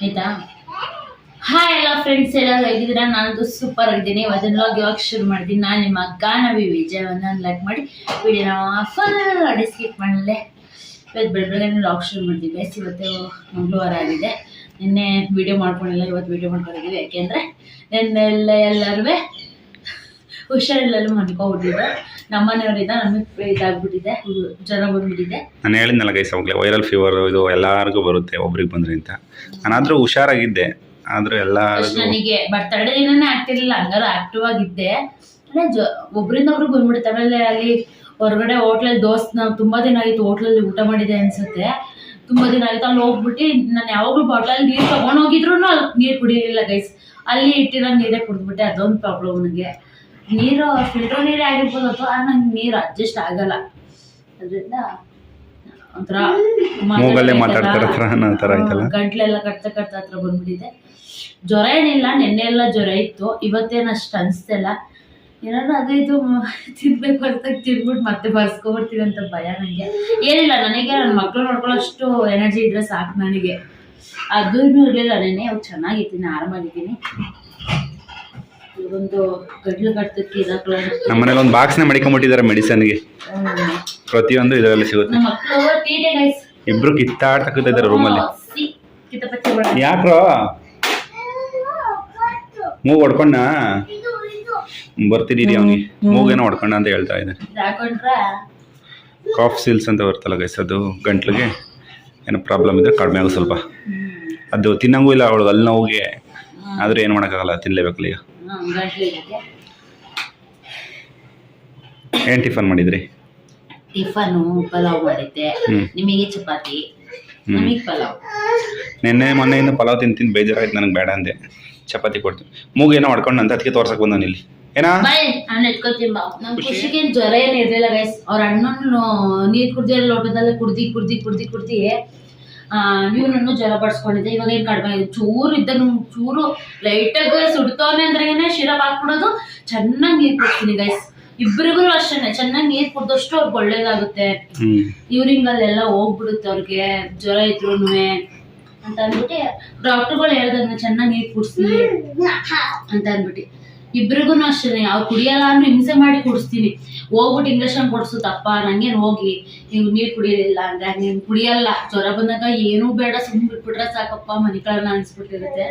ಆಯ್ತಾ? ಹಾಯ್ ಎಲ್ಲ ಫ್ರೆಂಡ್ಸ್ ಎಲ್ಲ ಹೇಗಿದ್ದೀರಾ? ನಾನು ಸೂಪರ್ ಆಗಿದ್ದೀನಿ. ಅದನ್ನ ಲಾಗ್ ಯಾವಾಗ ಶುರು ಮಾಡಿದ್ದೀನಿ ನಾನು ನಿಮ್ಮ ಗಾನವಿ ವಿಜಯವನ್ನು ಲೈಕ್ ಮಾಡಿ ವಿಡಿಯೋನ ಫುಲ್ ಸ್ಕಿಪ್ ಮಾಡಲೆ. ಇವತ್ತು ಬೆಳಗ್ಗೆ ಲಾಗ್ ಶುರು ಮಾಡಿದ್ದೀವಿ ಬೇಸ್ ಇವತ್ತು ಮಂಗಳವಾರ ಆಗಿದೆ. ನಿನ್ನೆ ವಿಡಿಯೋ ಮಾಡ್ಕೊಂಡಿಲ್ಲ ಇವತ್ತು ವಿಡಿಯೋ ಮಾಡ್ಕೊಂಡಿದ್ದೀವಿ ಯಾಕೆಂದರೆ ನಿನ್ನೆಲ್ಲ ಎಲ್ಲರೂ ಹುಷಾರಿಲ್ಲೆಲ್ಲ ಮನ್ಕೊಬಿಟ್ಟಿದ್ದೆ ನಮ್ಮನೆಯವರಿಂದ ನಮಗೆ ಇದಾಗ್ಬಿಟ್ಟಿದೆ ಜ್ವರ ಬಂದ್ಬಿಟ್ಟಿದೆ. ನಾನು ಹೇಳಿದ್ನಲ್ಲ ಗೈಸ್ ಅವಾಗಲೇ ವೈರಲ್ ಫೀವರ್ ಇದು ಎಲ್ಲರಿಗೂ ಬರುತ್ತೆ ಒಬ್ರಿಗೆ ಬಂದ್ರೆ ಅಂತ. ನಾನಾದರೂ ಹುಷಾರಾಗಿದ್ದೆ ಆದರೂ ಎಲ್ಲ ಎಲ್ಲರಿಗೂ ನನಗೆ ಬರ್ತಡೇ ದಿನನೇ ಆಗ್ತಿರ್ಲಿಲ್ಲ ಹಂಗಾರು ಆಕ್ಟಿವ್ ಆಗಿದ್ದೆ. ಅಂದ್ರೆ ಜ ಒಬ್ರಿಂದ ಒಬ್ರು ಬಂದ್ಬಿಡುತ್ತೆ ಆಮೇಲೆ ಅಲ್ಲಿ ಹೊರಗಡೆ ಹೋಟ್ಲಲ್ಲಿ ದೋಸ್ತ್ ನಾವು ತುಂಬಾ ದಿನ ಆಗಿತ್ತು ಹೋಟ್ಲಲ್ಲಿ ಊಟ ಮಾಡಿದೆ ಅನ್ಸುತ್ತೆ. ತುಂಬಾ ದಿನ ಆಗಿತ್ತು ಅಲ್ಲಿ ಹೋಗ್ಬಿಟ್ಟು ನಾನು ಯಾವಾಗಲೂ ಬಾಟ್ಲಲ್ಲಿ ನೀರು ತಗೊಂಡ್ ಹೋಗಿದ್ರು ಅಲ್ಲಿ ನೀರು ಕುಡಿಲಿಲ್ಲ ಗೈಸ್ ಅಲ್ಲಿ ಇಟ್ಟಿರೋ ನೀರೇ ಕುಡಿದ್ಬಿಟ್ಟೆ ಅದೊಂದು ಪ್ರಾಬ್ಲಮ್ ನನಗೆ ನೀರು ಫಿಲ್ಟರ್ ನೀರೇ ಆಗಿರ್ಬೋದು ಅಥವಾ ನಂಗೆ ನೀರು ಅಡ್ಜಸ್ಟ್ ಆಗಲ್ಲ. ಅದರಿಂದ ಒಂಥರ ಮೂಗಲ್ಲೇ ಮಾತಾಡ್ಬೇಕಾ? ಮಾತಾಡ್ತಾರ ಹತ್ರ ಥರ ಆಯ್ತಲ್ಲ? ಗಂಟ್ಲೆಲ್ಲ ಕಟ್ತಾ ಕಟ್ತಾ ಹತ್ರ ಬಂದ್ಬಿಟ್ಟಿದೆ. ಜ್ವರ ಏನಿಲ್ಲ ನೆನ್ನೆ ಎಲ್ಲ ಜ್ವರ ಇತ್ತು ಇವತ್ತೇನು ಅಷ್ಟು ಅನಿಸ್ತಿಲ್ಲ. ಏನಾದ್ರು ಅದು ಇದು ತಿನ್ಬೇಕು ಅಂತ ತಿನ್ಬಿಟ್ಟು ಮತ್ತೆ ಬರ್ಸ್ಕೊಬರ್ತೀವಿ ಅಂತ ಭಯ ನನಗೆ ಏನಿಲ್ಲ ನನಗೆ ನನ್ನ ಮಕ್ಕಳು ನೋಡ್ಕೊಳ್ಳೋಷ್ಟು ಎನರ್ಜಿ ಇದ್ರೆ ಸಾಕು ನನಗೆ. ಅದೂ ಇರಲಿಲ್ಲ ನೆನ್ನೆ ಇವಾಗ ಚೆನ್ನಾಗಿದ್ದೀನಿ ಆರಾಮಾಗಿದ್ದೀನಿ. ಒಂದು ಕಟ್ಟಕ್ಕೆ ನಮ್ಮ ಮನೇಲಿ ಒಂದು ಬಾಕ್ಸ್ನ ಮಡಿಕೊಂಬಿಟ್ಟಿದ್ದಾರೆ ಮೆಡಿಸನ್ಗೆ ಪ್ರತಿಯೊಂದು ಇದರಲ್ಲಿ ಸಿಗುತ್ತೆ. ಇಬ್ರು ಕಿತ್ತಾಡ್ತಾ ಕೂತಿದ್ದಾರೆ ರೂಮಲ್ಲಿ ಯಾಕ್ರೋ? ಮೂಗು ಹೊಡ್ಕೊಂಡ ಬರ್ತಿದ್ದೀರಿ ಅವನಿಗೆ. ಮೂಗೇನೋ ಹೊಡ್ಕೊಂಡ ಅಂತ ಹೇಳ್ತಾ ಇದ್ದಾರೆ. ಕಾಫ್ ಸೀಲ್ಸ್ ಅಂತ ಬರ್ತಲ್ಲ ಗೈಸ್ ಅದು ಗಂಟ್ಲಿಗೆ ಏನೋ ಪ್ರಾಬ್ಲಮ್ ಇದ್ರೆ ಕಡಿಮೆ ಆಗೋ ಸ್ವಲ್ಪ. ಅದು ತಿನ್ನಂಗೂ ಇಲ್ಲ ಅವಳು ಅಲ್ಲಿ ನೋವಿಗೆ ಆದರೂ ಏನು ಮಾಡೋಕ್ಕಾಗಲ್ಲ ತಿನ್ನಲೇಬೇಕಲ್ಲ ಈಗ. ಏನ್ ಟಿಫನ್ ಮಾಡಿದ್ರಿ? ಟಿಫನ್ ಪಲಾವ್ ಮಾಡಿದ್ದೆ. ನಿಮಗೆ ಚಪಾತಿ ನಿಮಗೆ ಪಲಾವ್. ನಿನ್ನೆ ಮೊನ್ನೆಯಿಂದ ಪಲಾವ್ ತಿಂದು ತಿಂದು ಬೇಜಾರಾಯ್ತು ನನಗೆ ಬೇಡ ಅಂದೆ. ಚಪಾತಿ ಕೊಡ್ತೀನಿ. ಏನೋ ಮಾಡ್ಕೊಂಡು ಅಂತ ಅದಕ್ಕೆ ತೋರ್ಸಕ್ಕೆ ಬಂದ ಇಲ್ಲಿ ಏನಾ? ಜ್ವರ ನಾನು ಎತ್ಕೊತೀನಿ ಬಾ. ನಮ್ಮ? ಖುಷಿಗೆ ಜ್ವರ ಏನು ಇರಲಿಲ್ಲ ಗೈಸ್ ಅವ್ರ ಅಣ್ಣನು ನೀರ್ ಕುಡ್ದಿ ಲೋಟದಲ್ಲೇ ಕುಡ್ದಿ ಕುಡ್ದಿ ಕುಡ್ದಿ ಕುಡ್ದಿ. ಆ ಇವನನ್ನು ಜ್ವರ ಬಡ್ಸ್ಕೊಂಡಿದ್ದೆ. ಇವಾಗ ಏನ್ ಕಡಿಮೆ ಚೂರು ಇದ್ದನು ಚೂರು ಲೈಟಾಗಿ ಸುಡ್ತವನೆ ಅಂದ್ರೇನೆ ಶಿರಪ್ ಹಾಕ್ಬಿಡೋದು. ಚೆನ್ನಾಗಿ ನೀರ್ ಕೊಡ್ತೀನಿ ಗೈಸ್ ಇಬ್ಬರಿಗೂ ಅಷ್ಟೇನೆ. ಚೆನ್ನಾಗಿ ನೀರ್ ಕುಡ್ದಷ್ಟು ಅವ್ರಿಗೆ ಒಳ್ಳೇದಾಗುತ್ತೆ. ಇವ್ರಿಂಗ್ ಅಲ್ಲೆಲ್ಲ ಹೋಗ್ಬಿಡುತ್ತೆ ಅವ್ರಿಗೆ. ಜ್ವರ ಇದ್ರು ಅಂತ ಅಂದ್ಬಿಟ್ಟು ಡಾಕ್ಟರ್ಗಳು ಹೇಳ್ದಂಗೆ ಚೆನ್ನಾಗಿ ನೀರ್ ಕುಡ್ಸ್ತೀನಿ ಅಂತ ಅಂದ್ಬಿಟ್ಟು. ಇಬ್ರಿಗೂ ಅಷ್ಟೇ ಅವ್ರು ಕುಡಿಯಲ್ಲ ಅಂದ್ರೆ ಹಿಂಸೆ ಮಾಡಿ ಕುಡಿಸ್ತೀನಿ. ಹೋಗ್ಬಿಟ್ಟು ಇಂಜೆಕ್ಷನ್ ತಪ್ಪ. ನಂಗೇನು ಹೋಗಿ ನೀವು ನೀರು ಕುಡಿಯೋದಿಲ್ಲ ಅಂದ್ರೆ ನೀನು ಕುಡಿಯಲ್ಲ. ಜ್ವರ ಬಂದಾಗ ಏನೂ ಬೇಡ. ಸುಮ್ಮನೆ ಬಿಟ್ಬಿಟ್ರೆ ಸಾಕಪ್ಪ. ಮನಿಕಳನ್ನ ಅನ್ಸ್ಬಿಟ್ಟಿರುತ್ತೆ.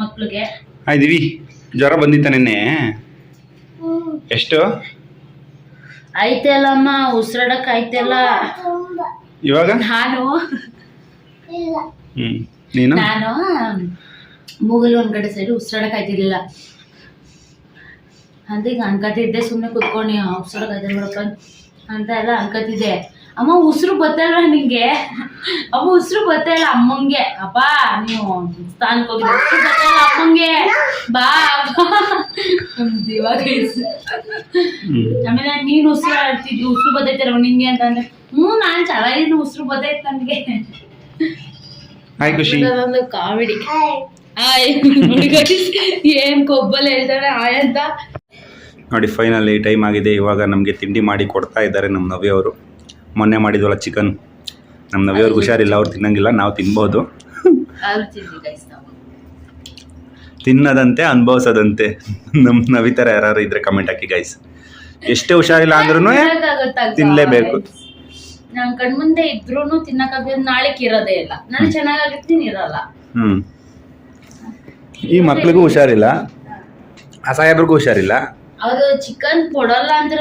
ಮಕ್ಳಿಗೆ. ಆಯ್ದಿವಿ ಜ್ವರ ಬಂದಿತ್ತ ನಿನ್ನೆ? ಎಷ್ಟು? ಐತೆ ಅಲ್ಲಮ್ಮ ಉಸಿರಾಡಕ್ ಐತೆಲ್ಲ ಇವಾಗ? ನಾನು. ನಾನು? ಮೂಗಲ್ ಒಂದ್ ಕಡೆ ಸೈಡ್ ಉಸಿರಾಡಕ್ ಆಯ್ತಿರ್ಲಿಲ್ಲ. ಅಂತ ಈಗ ಅನ್ಕತಿದ್ದೆ ಸುಮ್ಮನೆ ಕುತ್ಕೊಂಡು ಉಸಿರಾಡಕ್ ನೋಡಪ್ಪ ಅಂತ ಎಲ್ಲ ಅನ್ಕತಿದ್ದೆ ಅಮ್ಮ ಉಸಿರು ಬತ್ತಲ್ವ ನಿಂಗೆ? ಅಮ್ಮ ಉಸಿರು ಬತ್ತಲ್ಲ ಅಮ್ಮಂಗೆ. ಅಪ್ಪ ನೀವು ಸ್ಥಾನಕ್ಕೆ ಹೋಗಿದ್ದೆ. ಉಸಿರು ಬತ್ತಲ್ಲ ಅಮ್ಮಂಗೆ. ಬಾ ಇವಾಗ ಆಮೇಲೆ ನೀನು ಉಸಿರು ಆಡ್ತಿದ್ವಿ ಉಸಿರು ಬತ್ತೈತಲ್ವ ನಿಂಗೆ ಅಂತಂದ್ರೆ ಹ್ಞೂ ನಾನು ಚೆನ್ನಾಗಿದ್ದು ಉಸಿರು ಬತ್ತೈತೆ ನನಗೆ. ಹಾಯ್ ಖುಷಿ. ಕಾಮಿಡಿ. ಏನ್ ಕೊಬ್ಬಲ್ ಹೇಳ್ತಾಳೆ ಹಾಯ್ ಅಂತ. ನೋಡಿ ಫೈನಲಿ ಟೈಮ್ ಆಗಿದೆ. ಇವಾಗ ನಮಗೆ ತಿಂಡಿ ಮಾಡಿ ಕೊಡ್ತಾ ಇದ್ದಾರೆ ನಮ್ಮ ನವಿಯವರು. ಮೊನ್ನೆ ಮಾಡಿದ್ವಲ್ಲ ಚಿಕನ್ ನಮ್ಮ ನವಿಯವ್ರಿಗೆ ಹುಷಾರಿಲ್ಲ ಅವ್ರು ತಿನ್ನಂಗಿಲ್ಲ ನಾವು ತಿನ್ಬೋದು. ತಿನ್ನದಂತೆ ಅನುಭವಿಸದಂತೆ. ನಮ್ಮ ನವಿತರ ಯಾರು ಇದ್ರೆ ಕಮೆಂಟ್ ಹಾಕಿ ಗೈಸ್ ಎಷ್ಟೇ ಹುಷಾರಿಲ್ಲ ಅಂದ್ರೂ ತಿನ್ನಲೇಬೇಕು. ನನ್ ಕಣ್ಮುಂದೆ ಇದ್ರೂನು ತಿನ್ನಕ್ಕಾಗ ನಾಳೆ ಇರೋದೇ ಇಲ್ಲ. ನಾನು ಇರಲ್ಲ. ಈ ಮಕ್ಳಿಗೂ ಹುಷಾರಿಲ್ಲ. ಆ ಸಾಹೇಬ್ರಿಗೂ ಹುಷಾರಿಲ್ಲ. ಅವ್ರು ಚಿಕನ್ ಕೊಡಲ್ಲ ಅಂತ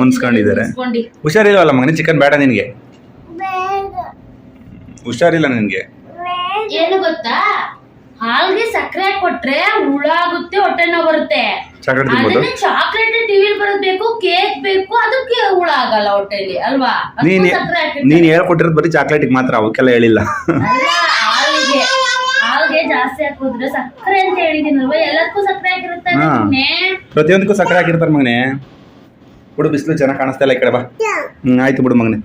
ಮುನ್ಸ್ಕೊಂಡಿದ್ದಾರೆ. ಮುನ್ಸ್ಕೊಂಡಿ. ಹುಷಾರಿಲ್ವಲ್ಲ ಮಗನೇ? ಚಿಕನ್ ಬೇಡ ನಿನಗೆ. ಹುಷಾರಿಲ್ಲ ನಿನಗೆ. ಏನು ಗೊತ್ತಾ? ಹಾಲ್ಗೆ ಸಕ್ಕರೆ ಕೊಟ್ರೆ ಹುಳ ಆಗುತ್ತೆ ಹೊಟ್ಟೆ ನೋವು ಬರುತ್ತೆ. ಚಾಕ್ಲೇಟ್ ಅದನ್ನೇ ಚಾಕ್ಲೇಟ್ ಟಿವಿಲಿ ಬರಬೇಕು ಬೇಕು ಕೇಕ್ ಬೇಕು ಅದಕ್ಕೆ ಹುಳ ಆಗಲ್ಲ ಹೊಟ್ಟೆಲಿ ಅಲ್ವಾ? ನೀನ್. ನೀನ್ ಹೇಳ್ಕೊಟ್ಟಿರೋದು ಬರೀ ಚಾಕ್ಲೇಟಿಗೆ ಮಾತ್ರ ಅವಕ್ಕೆಲ್ಲ ಹೇಳಿಲ್ಲ. ಹಾಲಿಗೆ. ಹಾಲ್ಗೆ ಜಾಸ್ತಿ ಹಾಕಿದ್ರೆ ಸಕ್ಕರೆ ಅಂತ ಹೇಳಿದೀನಲ್ವಾ ಎಲ್ಲದಕ್ಕೂ ಸಕ್ಕರೆ ಹಾಕಿರುತ್ತೆ ಹಾ. ಪ್ರತಿಯೊಂದಕ್ಕೂ ಸಕ್ಕರೆ ಹಾಕಿರ್ತಾರೆ ಮಗನೇ. ಬಿಡು ಬಿಸಿಲು ಚೆನ್ನಾಗಿ ಕಾಣಿಸ್ತಾ ಇಲ್ಲ ಈ ಕಡೆ ಬಾ. ಹ್ಞೂ ಆಯ್ತು ಬಿಡು ಮಗನೇ.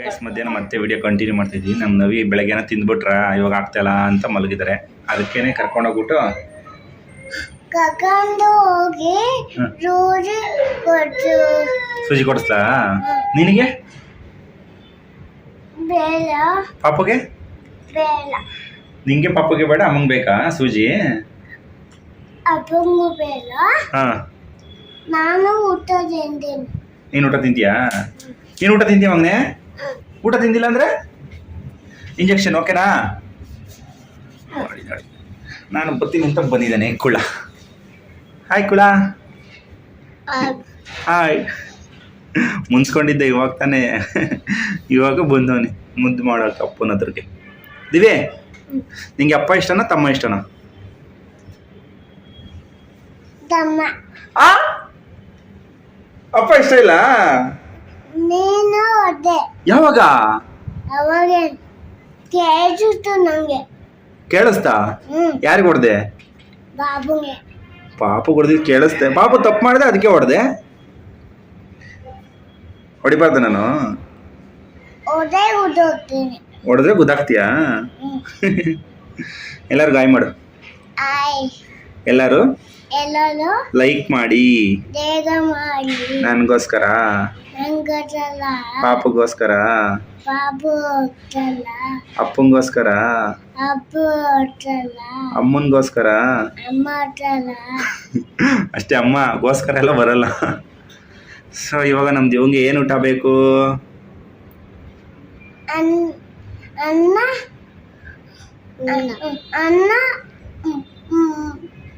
ಗೈಸ್ ಮಧ್ಯಾಹ್ನ ಮತ್ತೆ ವಿಡಿಯೋ ಕಂಟಿನ್ಯೂ ಮಾಡ್ತಿದ್ವಿ. ನಮ್ಮ ನವಿ ಬೆಳಗ್ಗೆನ ತಿಂದ್ಬಿಟ್ರ ಇವಾಗ ಆಗ್ತಾಯಿಲ್ಲ ಅಂತ ಮಲಗಿದ್ದಾರೆ ಅದಕ್ಕೇನೆ ಕರ್ಕೊಂಡೋಗ್ಬಿಟ್ಟು ಕರ್ಕೊಂಡು ಹೋಗಿ ಹ್ಮ್. ರೋಜಿ ಕೊಟ್ಟು ಸೂಜಿ ಕೊಡಿಸ್ಲಾ? ನಿನಗೆ? ಪಾಪಗೆ ಪಾಪುಗೆ? ಬೇಡ ನಿಂಗೆ ಪಾಪಗೆ ಬೇಡ ಅಮ್ಮಂಗೆ ಬೇಕಾ ಸೂಜಿ? ಅಪ್ಪಂಗು ಬೇಡ. ಹಾಂ. ನಾನು ಊಟ ತಿಂತೀನಿ. ನೀನು ಊಟ ತಿಂತೀಯಾ? ನೀನು ಊಟ ತಿಂತೀಯ ಮಗನೆ? ಊಟ ತಿಂದಿಲ್ಲ ಅಂದರೆ? ಇಂಜೆಕ್ಷನ್ ಓಕೆನಾ ನಾನು ಬರ್ತೀನಿ ಅಂತ ಬಂದಿದ್ದೇನೆ ಕುಳ. ಹಾಯ್ ಕುಳ. ಹಾಯ್ ಮುನ್ಸ್ಕೊಂಡಿದ್ದೆ ಇವಾಗ ತಾನೇ. ಇವಾಗ ಬಂದವನೆ. ಮುದ್ದು ಮಾಡೋಕೆ ಅಪ್ಪನ ಹತ್ರಕ್ಕೆ. ದಿವ್ಯೆ? ನಿಂಗೆ ಅಪ್ಪ ಇಷ್ಟನಾ ತಮ್ಮ ಇಷ್ಟನಾ? ತಮ್ಮ. ಆ? ಅಪ್ಪ ಇಷ್ಟ ಇಲ್ಲ? ನೀನು ಅದೇ. ಯಾವಾಗ? ಅವಾಗ ಕೇಳಿಸ್ತು ನಂಗೆ. ಕೇಳಿಸ್ತಾ? ಯಾರಿಗೆ ಹೊಡೆದೆ? ಬಾಬುಗೆ. ಪಾಪು ಹೊಡೆದಿದ್ದು ಕೇಳಿಸ್ತೆ. ಪಾಪು ತಪ್ಪು ಮಾಡಿದೆ ಅದಕ್ಕೆ ಹೊಡೆದೆ? ಹೊಡಿಬಾರ್ದು ನಾನು. ಹೊಡೆ ಉದೋಗ್ತೀನಿ ಹೊಡೆದ್ರೆ ಗುದ್ದಾಗ್ತೀಯಾ ಹ್ಮ್ ಎಲ್ಲರೂ ಗಾಯ ಮಾಡು ಎಲ್ಲರೂ? ಲೈಕ್ ಮಾಡಿ. ನನಗೋಸ್ಕರ. ಪಾಪಗೋಸ್ಕರ. ಅಪ್ಪಂಗೋಸ್ಕರ. ಅಮ್ಮನ್ಗೋಸ್ಕರ. ಅಷ್ಟೇ ಅಮ್ಮ ಗೋಸ್ಕರ ಎಲ್ಲ ಬರಲ್ಲ. ಸೊ ಇವಾಗ ನಮ್ಮ ದೇವಂಗೆ ಏನು ಊಟ ಬೇಕು? ಅನ್ ಅನ್ನ ಅನ್ನ.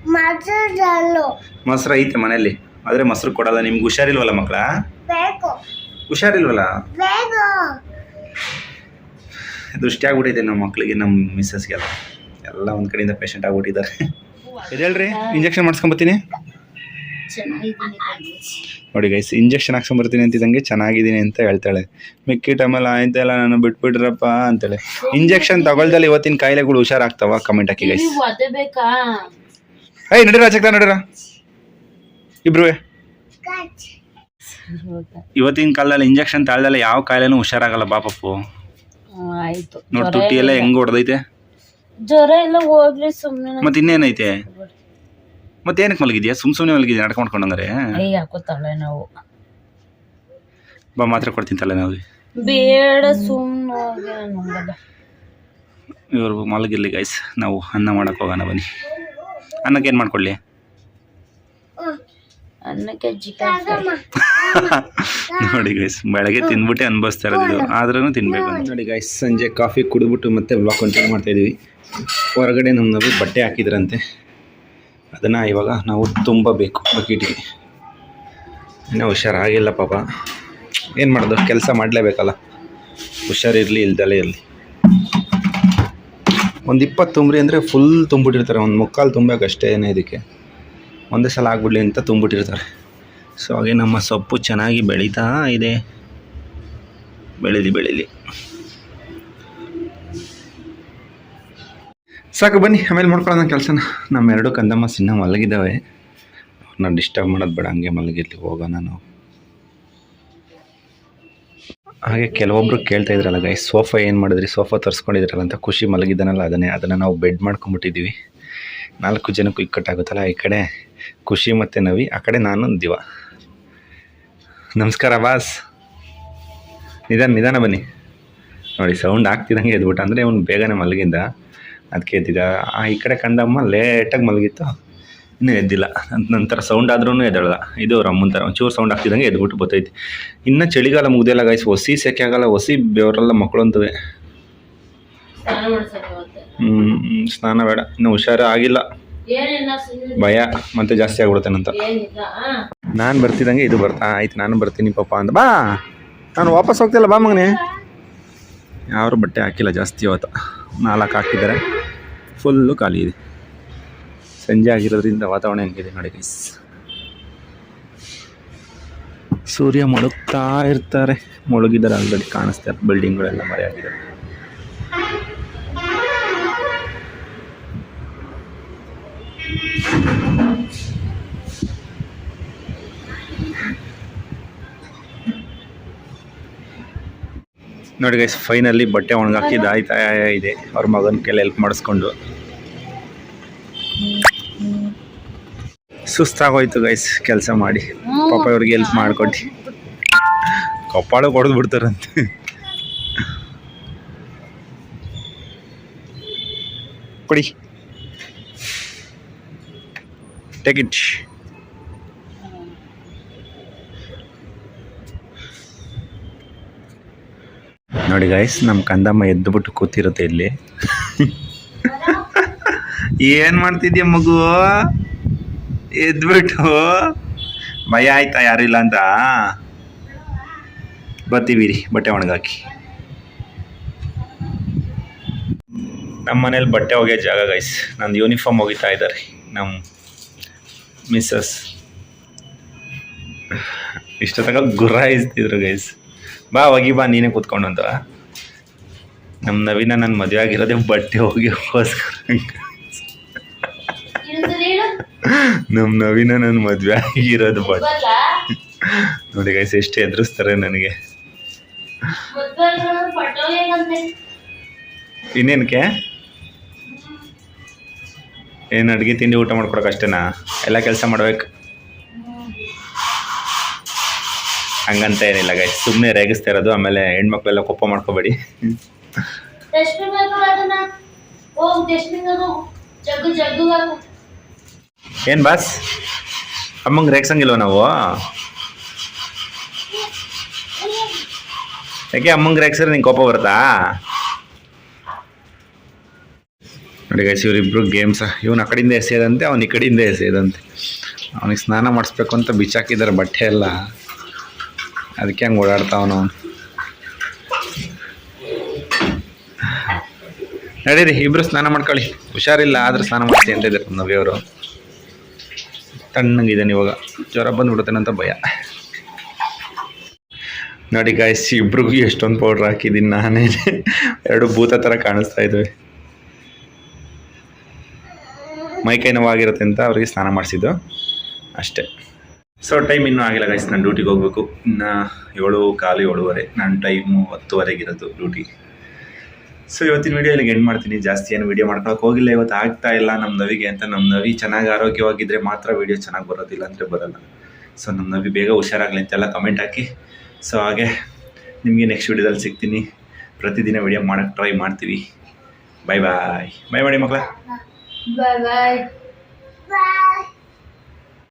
ಮಟರಲ್ಲು ಮೊಸರು ಐತೆ ಮನೆಯಲ್ಲಿ ಆದ್ರೆ ಮೊಸರು ಕೊಡಲ್ಲ. ನಿಮ್ಗೆ ಹುಷಾರಿಲ್ವಲ್ಲ ಮಕ್ಕಳ? ಬೇಕು. ಹುಷಾರಿಲ್ವಲ್ಲ? ಬೇಕು. ದೃಷ್ಟಿ ಆಗ್ಬಿಟ್ಟಿದೆ ನಮ್ಮ ಮಕ್ಕಳಿಗೆ ನಮ್ಮ ಮಿಸ್ಸಸ್ಗೆಲ್ಲ. ಎಲ್ಲ ಒಂದು ಕಡೆಯಿಂದ ಪೇಷಂಟ್ ಆಗ್ಬಿಟ್ಟಿದ್ದಾರೆ. ಹೇಳ್ರಿ ಇಂಜೆಕ್ಷನ್ ಮಾಡಿಸ್ಕೊಂಬತ್ತೀನಿ. ನೋಡಿ ಗೈಸ್ ಇಂಜೆಕ್ಷನ್ ಹಾಕ್ಸ್ಕೊಂಬರ್ತೀನಿ ಅಂತಿದ್ದಂಗೆ ಚೆನ್ನಾಗಿದ್ದೀನಿ ಅಂತ ಹೇಳ್ತಾಳೆ. ಮಿಕ್ಕಿ ಟೈಮಲ್ಲಿ ಆಯ್ತಲ್ಲ ನಾನು ಬಿಟ್ಬಿಟ್ರಪ್ಪ ಅಂತೇಳಿ. ಇಂಜೆಕ್ಷನ್ ತಗೊಳ್ದಲ್ಲಿ ಇವತ್ತಿನ ಕಾಯಿಲೆಗಳು ಹುಷಾರಾಗ್ತಾವ? ಕಮೆಂಟ್ ಹಾಕಿ ಗೈಸ್ ಏಯ್ ನಡೀರ ಚಕ್ತ ನಡೀರ. ಇಬ್ರು. ಇವತ್ತಿನ ಕಾಲದಲ್ಲಿ ಇಂಜೆಕ್ಷನ್ ತಾಳ್ದಲ್ಲ ಯಾವ ಕಾಯಿಲೆನೂ ಹುಷಾರಾಗಲ್ಲ ಬಾಪಪ್ಪು. ನೋಡಿ ತುಟ್ಟಿ ತುಟಿ ಎಲ್ಲ. ಹೆಂಗ್ ಹೊಡೆದೈತೆ? ಜ್ವರ ಎಲ್ಲ ಹೋಗ್ಲಿ ಸುಮ್ಮನೆ ಮತ್ತೆ ಇನ್ನೇನೈತೆ ಮತ್ತೆ ಏನಕ್ಕೆ ಮಲಗಿದ್ಯಾ? ಸುಮ್ ಸುಮ್ಮನೆ ಮಲಗಿದ್ಯಾ? ನಡ್ಕೊಂಡ್ಕೊಂಡಂಗಾರೆ ಅಯ್ಯ ಹಾಕೋತಾಳೆ ನಾವು. ಬಾ ಮಾತ್ರ ಕೊಡ್ತೀನಿ ತಲೆ ನಾವು ಬೇಡ ಸುಮ್ಮನೆ ಇವರು ಮಲಗಿರ್ಲಿ ಗೈಸ್ ನಾವು ಅನ್ನ ಮಾಡಕ್ಕೆ ಹೋಗೋಣ ಬನ್ನಿ. ಅನ್ನಕ್ಕೆ ಏನು ಮಾಡ್ಕೊಳ್ಳಿ ಅನ್ನಕ್ಕೆ ನೋಡಿ ಗೈಸ್ ಬೆಳಗ್ಗೆ ತಿಂದ್ಬಿಟ್ಟೆ ಅನ್ಭವಿಸ್ತಾ ಇರೋದು ಆದ್ರೂ ತಿನ್ಬೇಕು ನೋಡಿ ಗೈಸ್ ಸಂಜೆ ಕಾಫಿ ಕುಡಿದ್ಬಿಟ್ಟು ಮತ್ತೆ ಬ್ಲಾಗ್ ಕಂಟಿನ್ಯೂ ಮಾಡ್ತಾ ಇದೀವಿ ಹೊರಗಡೆ ನಮ್ಮ ಬಟ್ಟೆ ಹಾಕಿದ್ರಂತೆ. ಅದನ್ನು ಇವಾಗ ನಾವು ತುಂಬಬೇಕು ಬಕೀಟಿಗೆ. ಇನ್ನೂ ಹುಷಾರಾಗಿಲ್ಲ ಪಾಪ. ಏನು ಮಾಡೋದು? ಕೆಲಸ ಮಾಡಲೇಬೇಕಲ್ಲ. ಹುಷಾರಿರಲಿ, ಇಲ್ದಲೇ ಇರಲಿ. ಒಂದು ಇಪ್ಪತ್ತು ತುಂಬ್ರಿ ಅಂದರೆ ಫುಲ್ ತುಂಬಿಟ್ಟಿರ್ತಾರೆ. ಒಂದು ಮುಕ್ಕಾಲು ತುಂಬಬೇಕಷ್ಟೇ ಇದಕ್ಕೆ. ಒಂದೇ ಸಲ ಆಗ್ಬಿಡ್ಲಿ ಅಂತ ತುಂಬಿಟ್ಟಿರ್ತಾರೆ. ಸೊ ಹಾಗೆ ನಮ್ಮ ಸೊಪ್ಪು ಚೆನ್ನಾಗಿ ಬೆಳೀತಾ ಇದೆ. ಬೆಳೀಲಿ ಬೆಳೀಲಿ. ಸಾಕು, ಬನ್ನಿ, ಆಮೇಲೆ ಮಾಡ್ಕೊಳ್ಳೋಣ ಕೆಲಸನ. ನಮ್ಮ ಎರಡು ಕಂದಮ್ಮ ಸಿನ್ನ ಮಲಗಿದ್ದಾವೆ. ನಾನು ಡಿಸ್ಟರ್ಬ್ ಮಾಡೋದು ಬೇಡ, ಹಂಗೆ ಮಲಗಿರ್ಲಿ ಹೋಗೋಣ ನಾವು. ಹಾಗೆ ಕೆಲವೊಬ್ರು ಕೇಳ್ತಾ ಇದ್ರಲ್ಲ ಗೈ ಸೋಫಾ ಏನು ಮಾಡಿದ್ರಿ, ಸೋಫಾ ತರಿಸ್ಕೊಂಡಿದ್ರಲ್ಲ ಅಂತ ಖುಷಿ ಮಲಗಿದ್ದಾನಲ್ಲ, ಅದನ್ನೇ, ಅದನ್ನು ನಾವು ಬೆಡ್ ಮಾಡ್ಕೊಂಬಿಟ್ಟಿದ್ದೀವಿ ನಾಲ್ಕು ಜನಕ್ಕೂ ಇಕ್ಕಟ್ಟಾಗುತ್ತಲ್ಲ ಈ ಕಡೆ, ಖುಷಿ ಮತ್ತು ನವಿ, ಆ ಕಡೆ ನಾನು, ದಿವ. ನಮಸ್ಕಾರ, ಬಾಸ್. ನಿಧಾನ ನಿಧಾನ ಬನ್ನಿ. ನೋಡಿ ಸೌಂಡ್ ಆಗ್ತಿದ್ದಂಗೆ ಇದ್ಬಿಟ್ಟು, ಅಂದರೆ ಅವ್ನು ಬೇಗನೆ ಮಲಗಿದ್ದ. ಅದಕ್ಕೆ ಎದ್ದಿದ್ದ ಆ ಈ ಕಡೆ ಕಂದಮ್ಮ ಲೇಟಾಗಿ ಮಲಗಿತ್ತು. ಇನ್ನೂ ಎದ್ದಿಲ್ಲ. ಅಂತ ನಂತರ ಸೌಂಡ್ ಆದ್ರೂ ಎದ್ದೇಳಲ್ಲ ಇದು ಅವ್ರ ಅಮ್ಮನ ಥರ ಒಂಚೂರು ಸೌಂಡ್ ಆಗ್ತಿದ್ದಂಗೆ ಎದ್ಬಿಟ್ಟು ಬತ್ತೈತಿ. ಇನ್ನು ಚಳಿಗಾಲ ಮುಗ್ದೆಲ್ಲ ಗಾಯ್ಸ್ ಹೊಸಿ ಸೆಕೆ ಆಗಲ್ಲ. ಹೊಸಿ ಬೆವರೆಲ್ಲ ಮಕ್ಕಳು ಅಂತವೆ ಸ್ನಾನ ಮಾಡ್ಸಕ್ಕೆ ಹ್ಮ್, ಸ್ನಾನ ಬೇಡ. ಇನ್ನು ಹುಷಾರು ಆಗಿಲ್ಲ. ಭಯ ಮತ್ತೆ ಜಾಸ್ತಿ ಆಗ್ಬಿಡುತ್ತೇನಂತ ಏನಿಲ್ಲ ಆ? ನಾನು ಬರ್ತಿದ್ದಂಗೆ ಇದು ಬರ್ತಾ. ಆಯ್ತು ನಾನು ಬರ್ತೀನಿ ಪಪ್ಪ ಅಂತ. ಬಾ! ನಾನು ವಾಪಸ್ ಹೋಗ್ತಿಲ್ಲ ಬಾ ಮಗನೇ. ಯಾರು ಬಟ್ಟೆ ಹಾಕಿಲ್ಲ ಜಾಸ್ತಿ ಇವತ್ತು ನಾಲ್ಕು ಹಾಕಿದ್ದಾರೆ. ಫುಲ್ಲು ಖಾಲಿ ಇದೆ. ಸಂಜೆ ಆಗಿರೋದ್ರಿಂದ ವಾತಾವರಣ ಹೆಂಗಿದೆ ನೋಡಿ ಗೈಸ್ ಸೂರ್ಯ ಮುಳುಗ್ತಾ ಇರ್ತಾರೆ. ಮುಳುಗಿದ್ದಾರೆ ಆಲ್ರೆಡಿ ಕಾಣಿಸ್ತಾರೆ ಬಿಲ್ಡಿಂಗ್ಗಳೆಲ್ಲ ಮರೆಯಾಗಿದ್ದಾರೆ ನೋಡಿ ಗೈಸ್ ಫೈನಲ್ಲಿ ಬಟ್ಟೆ ಒಣಗಾಕಿದ್ದು ಆಯ್ತಾ ಇದೆ. ಅವ್ರ ಮಗನ ಕೈಲಿ ಹೆಲ್ಪ್ ಮಾಡಿಸ್ಕೊಂಡು. ಸುಸ್ತಾಗೋಯ್ತು ಗೈಸ್ ಕೆಲಸ ಮಾಡಿ. ಪಾಪ ಇವ್ರಿಗೆ ಹೆಲ್ಪ್ ಮಾಡ್ಕೊಡಿ ಕಪ್ಪಾಳ ಹೊಡೆದು ಬಿಡ್ತಾರಂತೆ. ಕೊಡಿ. ಟೇಕ್ ಇಟ್ ನೋಡಿ ಗೈಸ್ ನಮ್ಮ ಕಂದಮ್ಮ ಎದ್ದುಬಿಟ್ಟು ಕೂತಿರುತ್ತೆ ಇಲ್ಲಿ. ಏನ್ ಮಾಡ್ತಿದ್ಯ ಮಗು? ಎದ್ಬಿಟ್ಟು ಭಯ ಆಯ್ತಾ ಯಾರಿಲ್ಲ ಅಂತ? ಬರ್ತೀವಿ ಬಟ್ಟೆ ಒಣಗಾಕಿ. ನಮ್ಮ ಮನೇಲಿ ಬಟ್ಟೆ ಒಗೆಯೋ ಜಾಗ ಗೈಸ್ ನಂದು ಯೂನಿಫಾರ್ಮ್ ಒಗಿತಾ ಇದ್ದಾರೆ ನಮ್ಮ ಮಿಸ್ಸಸ್ ಇಷ್ಟೊತ್ತಾಗ ಗುರಾಯಿಸ್ತಿದ್ರು ಗೈಸ್ ಬಾ, ಒಗಿ ಬಾ, ನೀನೇ ಕೂತ್ಕೊಂಡು ಅಂತ. ನಮ್ಮ ನವೀನ ನನ್ನ ಮದುವೆ ಆಗಿರೋದೇ ಬಟ್ಟೆ ಹೋಗಿ ನಮ್ಮ ನವೀನ ನನ್ನ ಮದುವೆ ಆಗಿರೋದು ಬಟ್ ನೋಡಿ ಗೈಸ್ ಎಷ್ಟು ಎದುರಿಸ್ತಾರೆ ನನಗೆ. ಇನ್ನೇನಕ್ಕೆ? ಏನು ಅಡುಗೆ ತಿಂಡಿ ಊಟ ಮಾಡ್ಕೊಡಕ್ಕೆ ಅಷ್ಟೇನಾ? ಎಲ್ಲ ಕೆಲಸ ಮಾಡ್ಬೇಕು. ಹಂಗಂತ ಏನಿಲ್ಲ ಗೈಸ್ ಸುಮ್ಮನೆ ರೇಗಿಸ್ತಾ ಇರೋದು ಆಮೇಲೆ ಹೆಣ್ಮಕ್ಳೆಲ್ಲ ಕೋಪ ಮಾಡ್ಕೋಬೇಡಿ. ಜಗ್ಗು ಜಗ್ಗು ಏನು ಬಾಸ್? ಅಮ್ಮಂಗೆ ರೇಗ್ಸಂಗಿಲ್ವ ನಾವು? ಯಾಕೆ ಅಮ್ಮಂಗೆ ರೇಗ್ಸಿದ್ರೆ ನಿಂಗೆ ಕೋಪ ಬರುತ್ತಾ? ನೋಡಿ ಗೈಸ್ ಇವರಿಬ್ರು ಗೇಮ್ಸ್ ಇವನು ಆ ಕಡೆಯಿಂದ ಎಸೆಯದಂತೆ ಅವ್ನು ಈ ಕಡೆಯಿಂದ ಎಸೆಯದಂತೆ ಅವನಿಗೆ ಸ್ನಾನ ಮಾಡಿಸ್ಬೇಕು ಅಂತ ಬಿಚ್ಚಾಕಿದ್ದಾರೆ ಬಟ್ಟೆ ಎಲ್ಲ. ಅದಕ್ಕೆ ಹಂಗೆ ಓಡಾಡ್ತಾವನು ಅವನು ನಡೀರಿ ಇಬ್ಬರು ಸ್ನಾನ ಮಾಡ್ಕೊಳ್ಳಿ. ಹುಷಾರಿಲ್ಲ, ಆದರೂ ಸ್ನಾನ ಮಾಡ್ತೀನಿ ಅಂತ ಇದ್ದಾರೆ ನವ್ಯವರು. ತಣ್ಣಗಿದ್ದಾನೆ ಇವಾಗ ಜ್ವರ ಅಂತ ಭಯ. ನೋಡಿ ಗಾಯ್ಸ್ ಇಬ್ರಿಗೂ ಎಷ್ಟೊಂದು ಪೌಡ್ರ್ ಹಾಕಿದ್ದೀನಿ ನಾನೇ. ಎರಡು ಭೂತ ಥರ ಕಾಣಿಸ್ತಾ ಇದ್ದಾವೆ ಮೈಕೈ ನೋವಾಗಿರುತ್ತೆ ಅಂತ ಅವ್ರಿಗೆ ಸ್ನಾನ ಮಾಡಿಸಿದ್ದು. ಅಷ್ಟೇ. ಸೊ ಟೈಮ್ ಇನ್ನೂ ಆಗಿಲ್ಲ ಗೈಸ್ ನಾನು ಡ್ಯೂಟಿಗೆ ಹೋಗಬೇಕು. ಇನ್ನು ಏಳು, ಕಾಲು ಏಳುವರೆ. ನನ್ನ ಟೈಮು ಹತ್ತುವರೆಗಿರೋದು ಡ್ಯೂಟಿ ಸೊ ಇವತ್ತಿನ ವಿಡಿಯೋ ಇಲ್ಲಿಗೆ ಎಂಡ್ ಮಾಡ್ತೀನಿ. ಜಾಸ್ತಿ ಏನು ವಿಡಿಯೋ ಮಾಡ್ಕೊಳಕ್ಕೆ ಹೋಗಿಲ್ಲ. ಇವತ್ತು ಆಗ್ತಾ ಇಲ್ಲ ನಮ್ಮ ನವಿಗೆ ಅಂತ. ನಮ್ಮ ನವಿ ಚೆನ್ನಾಗಿ ಆರೋಗ್ಯವಾಗಿದ್ದರೆ ಮಾತ್ರ ವೀಡಿಯೋ ಚೆನ್ನಾಗಿ ಬರೋದಿಲ್ಲ ಅಂದರೆ ಬರೋಲ್ಲ. ಸೊ ನಮ್ಮ ನವಿ ಬೇಗ ಹುಷಾರಾಗಲಿ ಅಂತೆಲ್ಲ ಕಮೆಂಟ್ ಹಾಕಿ. ಸೊ ಹಾಗೆ ನಿಮಗೆ ನೆಕ್ಸ್ಟ್ ವಿಡಿಯೋದಲ್ಲಿ ಸಿಗ್ತೀನಿ. ಪ್ರತಿದಿನ ವಿಡಿಯೋ ಮಾಡಕ್ಕೆ ಟ್ರೈ ಮಾಡ್ತೀವಿ. ಬಾಯ್ ಬಾಯ್ ಬಾಯ್ ಮಾಡಿ ಮಕ್ಕಳ ಬಾಯ್ ಬಾಯ್